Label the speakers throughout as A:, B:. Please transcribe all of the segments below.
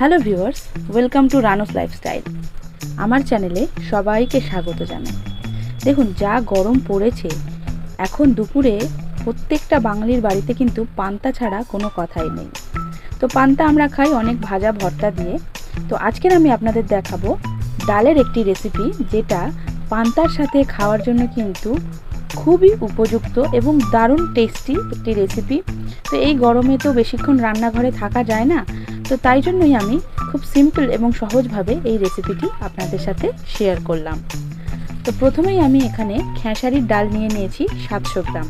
A: Hello viewers, welcome to Ranu's lifestyle. আমার চ্যানেলে সবাইকে স্বাগত জানাই। দেখুন, যা গরম পড়েছে, এখন দুপুরে প্রত্যেকটা বাঙালির বাড়িতে কিন্তু পান্তা ছাড়া কোনো কথাই নেই। তো পান্তা আমরা খাই অনেক ভাজা ভর্তা দিয়ে। তো আজকের আমি আপনাদের দেখাবো ডালের একটি রেসিপি যেটা পান্তার সাথে খাওয়ার জন্য কিন্তু খুবই উপযুক্ত এবং দারুণ টেস্টি একটি রেসিপি তো এই গরমে তো বেশিক্ষণ রান্নাঘরে থাকা যায় না তো তাই জন্যই আমি খুব সিম্পল এবং সহজভাবে এই রেসিপিটি আপনাদের সাথে শেয়ার করলাম। তো প্রথমেই আমি এখানে খেঁসারির ডাল নিয়ে নিয়েছি সাতশো গ্রাম।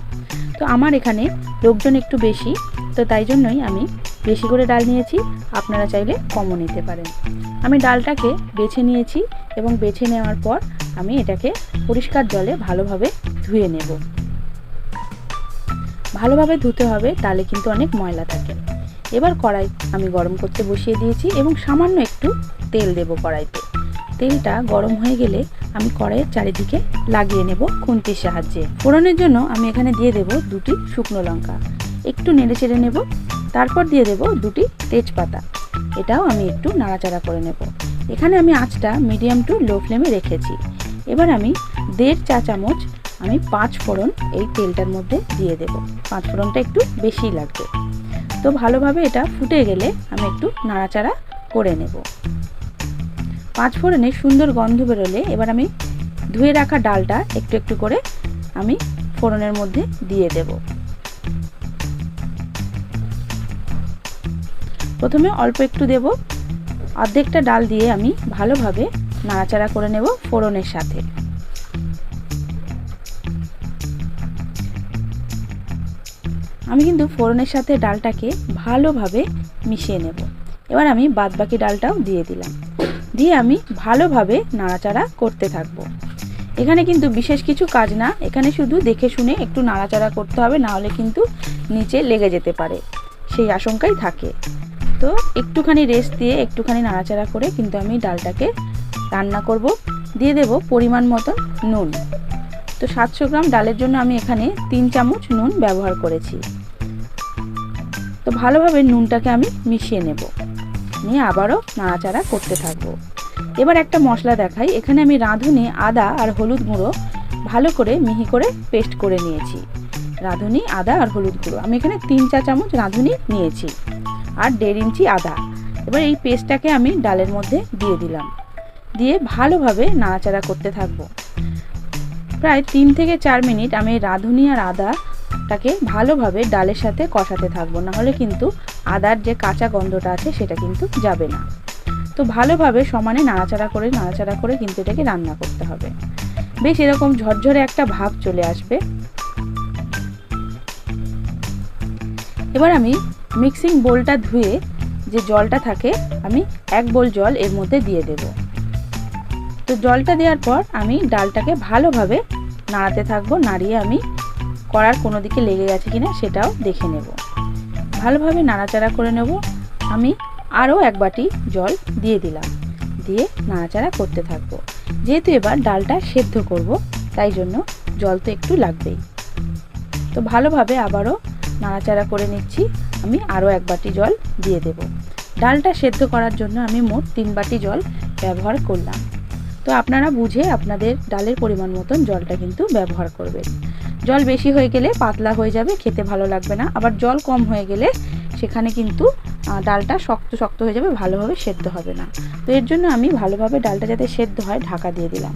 A: তো আমার এখানে লোকজন একটু বেশি, তো তাই জন্যই আমি বেশি করে ডাল নিয়েছি। আপনারা চাইলে কমও নিতে পারেন। আমি ডালটাকে বেছে নিয়েছি এবং বেছে নেওয়ার পর আমি এটাকে পরিষ্কার জলে ভালোভাবে ধুয়ে নেব। ভালোভাবে ধুতে হবে ডালে কিন্তু অনেক ময়লা থাকে। এবার কড়াই আমি গরম করতে বসিয়ে দিয়েছি এবং সামান্য একটু তেল দেব কড়াইতে। তেলটা গরম হয়ে গেলে আমি কড়াইয়ের চারিদিকে লাগিয়ে নেব খুন্তির সাহায্যে। ফোড়নের জন্য আমি এখানে দিয়ে দেব দুটি শুকনো লঙ্কা। একটু নেড়ে চেড়ে নেব, তারপর দিয়ে দেব দুটি তেজপাতা। এটাও আমি একটু নাড়াচাড়া করে নেব। এখানে আমি আঁচটা মিডিয়াম টু লো ফ্লেমে রেখেছি। এবার আমি দেড় চা চামচ আমি পাঁচ ফোড়ন এই তেলটার মধ্যে দিয়ে দেব। পাঁচ ফোড়নটা একটু বেশি লাগবে। তো ভালোভাবে এটা ফুটে গেলে আমি একটু নাড়াচাড়া করে নেব। পাঁচ ফোড়নে সুন্দর গন্ধ বেরোলে এবার আমি ধুয়ে রাখা ডালটা একটু একটু করে আমি ফোড়নের মধ্যে দিয়ে দেব। প্রথমে অল্প একটু দেব। অর্ধেকটা ডাল দিয়ে আমি ভালোভাবে নাড়াচাড়া করে নেব ফোড়নের সাথে। আমি কিন্তু ফোড়নের সাথে ডালটাকে ভালোভাবে মিশিয়ে নেব। এবার আমি বাদবাকি ডালটাও দিয়ে দিলাম। দিয়ে আমি ভালোভাবে নাড়াচাড়া করতে থাকব। এখানে কিন্তু বিশেষ কিছু কাজ না, এখানে শুধু দেখে শুনে একটু নাড়াচাড়া করতে হবে নাহলে কিন্তু নিচে লেগে যেতে পারে। সেই আশঙ্কাই থাকে। তো একটুখানি রেস্ট দিয়ে একটুখানি নাড়াচাড়া করে কিন্তু আমি ডালটাকে রান্না করব। দিয়ে দেব পরিমাণ মতন নুন। তো সাতশো গ্রাম ডালের জন্য আমি এখানে তিন চামচ নুন ব্যবহার করেছি। তো ভালোভাবে নুনটাকে আমি মিশিয়ে নেব। নিয়ে আবারও নাড়াচাড়া করতে থাকব। এবার একটা মশলা দেখাই। এখানে আমি রাঁধুনি, আদা আর হলুদ গুঁড়ো ভালো করে মিহি করে পেস্ট করে নিয়েছি। রাঁধুনি, আদা আর হলুদ গুঁড়ো। আমি এখানে তিন চা চামচ রাঁধুনি নিয়েছি আর দেড় ইঞ্চি আদা। এবার এই পেস্টটাকে আমি ডালের মধ্যে দিয়ে দিলাম। দিয়ে ভালোভাবে নাড়াচাড়া করতে থাকব। প্রায় তিন থেকে চার মিনিট আমি রাঁধুনি আর আদাটাকে ভালোভাবে ডালের সাথে কষাতে থাকব, নাহলে কিন্তু আদার যে কাঁচা গন্ধটা আছে সেটা কিন্তু যাবে না। তো ভালোভাবে সমানে নাড়াচাড়া করে নাড়াচাড়া করে কিন্তু এটাকে রান্না করতে হবে। বেশ এরকম ঝরঝরে একটা ভাব চলে আসবে। এবার আমি মিক্সিং বোলটা ধুয়ে যে জলটা থাকে, আমি এক বোল জল এর মধ্যে দিয়ে দেব। তো জলটা দেওয়ার পর আমি ডালটাকে ভালোভাবে নাড়াতে থাকব, নাড়িয়ে আমি করার কোনো দিকে লেগে গেছে কিনা সেটাও দেখে নেব। ভালোভাবে নাড়াচাড়া করে নেব। আমি আরও এক বাটি জল দিয়ে দিলাম। দিয়ে নাড়াচাড়া করতে থাকব। যেহেতু এবার ডালটা সেদ্ধ করব, তাই জন্য জল তো একটু লাগবেই। তো ভালোভাবে আবারও নাড়াচাড়া করে নিচ্ছি। আমি আরও এক বাটি জল দিয়ে দেব। ডালটা সেদ্ধ করার জন্য আমি মোট তিন বাটি জল ব্যবহার করলাম। তো আপনারা বুঝে আপনাদের ডালের পরিমাণ মতন জলটা কিন্তু ব্যবহার করবেন। জল বেশি হয়ে গেলে পাতলা হয়ে যাবে, খেতে ভালো লাগবে না। আবার জল কম হয়ে গেলে সেখানে কিন্তু ডালটা শক্ত শক্ত হয়ে যাবে, ভালোভাবে সেদ্ধ হবে না। তো এর জন্য আমি ভালোভাবে ডালটা যাতে সেদ্ধ হয়, ঢাকা দিয়ে দিলাম।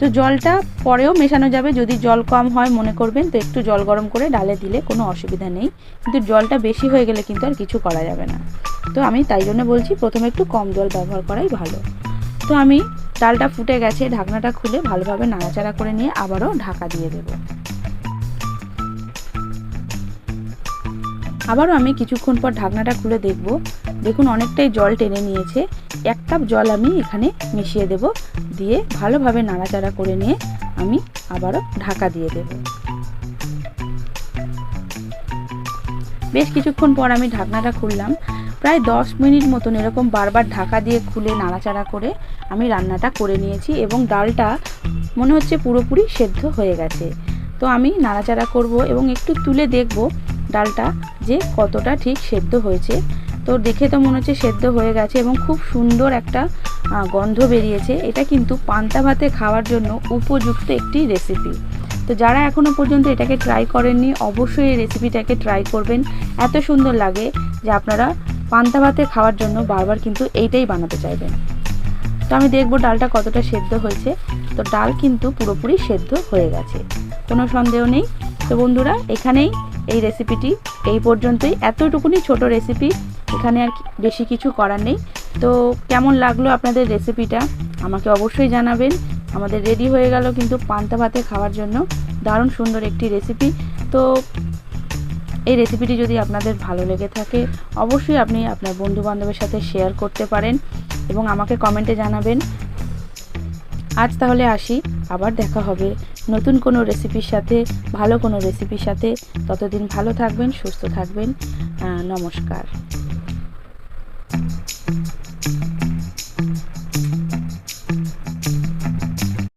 A: তো জলটা পরেও মেশানো যাবে, যদি জল কম হয় মনে করবেন, তো একটু জল গরম করে ডালে দিলে কোনো অসুবিধা নেই। কিন্তু জলটা বেশি হয়ে গেলে কিন্তু আর কিছু করা যাবে না। তো আমি তাই জন্য বলছি, প্রথমে একটু কম জল ব্যবহার করাই ভালো। তো আমি ডালটা ফুটে গেছে, ঢাকনাটা খুলে ভালোভাবে নাড়াচাড়া করে নিয়ে আবারও ঢাকা দিয়ে দেবো। আবারও আমি কিছুক্ষণ পর ঢাকনাটা খুলে দেখব। দেখুন, অনেকটাই জল টেনে নিয়েছে। এক কাপ জল আমি এখানে মিশিয়ে দেব। দিয়ে ভালোভাবে নাড়াচাড়া করে নিয়ে আমি আবারও ঢাকা দিয়ে দেব। বেশ কিছুক্ষণ পর আমি ঢাকনাটা খুললাম। প্রায় দশ মিনিট মতন এরকম বারবার ঢাকা দিয়ে খুলে নাড়াচাড়া করে আমি রান্নাটা করে নিয়েছি এবং ডালটা মনে হচ্ছে পুরোপুরি সেদ্ধ হয়ে গেছে। তো আমি নাড়াচাড়া করব এবং একটু তুলে দেখব ডালটা যে কতটা ঠিক সেদ্ধ হয়েছে। তো দেখে তো মনে হচ্ছে সেদ্ধ হয়ে গেছে এবং খুব সুন্দর একটা গন্ধ বেরিয়েছে। এটা কিন্তু পান্তা ভাতে খাওয়ার জন্য উপযুক্ত একটি রেসিপি তো যারা এখনও পর্যন্ত এটাকে ট্রাই করেননি, অবশ্যই এই রেসিপিটাকে ট্রাই করবেন। এত সুন্দর লাগে যে আপনারা পান্তা ভাতে খাওয়ার জন্য বারবার কিন্তু এইটাই বানাতে চাইবেন। তো আমি দেখব ডালটা কতটা সেদ্ধ হয়েছে। তো ডাল কিন্তু পুরোপুরি সেদ্ধ হয়ে গেছে। কোনো সন্দেহ নেই। তো বন্ধুরা, এখানেই এই রেসিপিটি এই পর্যন্তই। এতটুকুনি ছোট রেসিপি এখানে আর বেশি কিছু করার নেই। তো কেমন লাগল আপনাদের রেসিপিটা আমাকে অবশ্যই জানাবেন। আমাদের রেডি হয়ে গেল কিন্তু পান্তা ভাতে খাওয়ার জন্য। দারুণ সুন্দর একটি রেসিপি তো এই রেসিপিটি যদি আপনাদের ভালো লেগে থাকে, অবশ্যই আপনি আপনার বন্ধু বান্ধবের সাথে শেয়ার করতে পারেন এবং আমাকে কমেন্টে জানাবেন। আজ তাহলে আসি। আবার দেখা হবে। নতুন কোনো রেসিপির সাথে ভালো কোনো রেসিপির সাথে ততদিন ভালো থাকবেন সুস্থ থাকবেন। নমস্কার।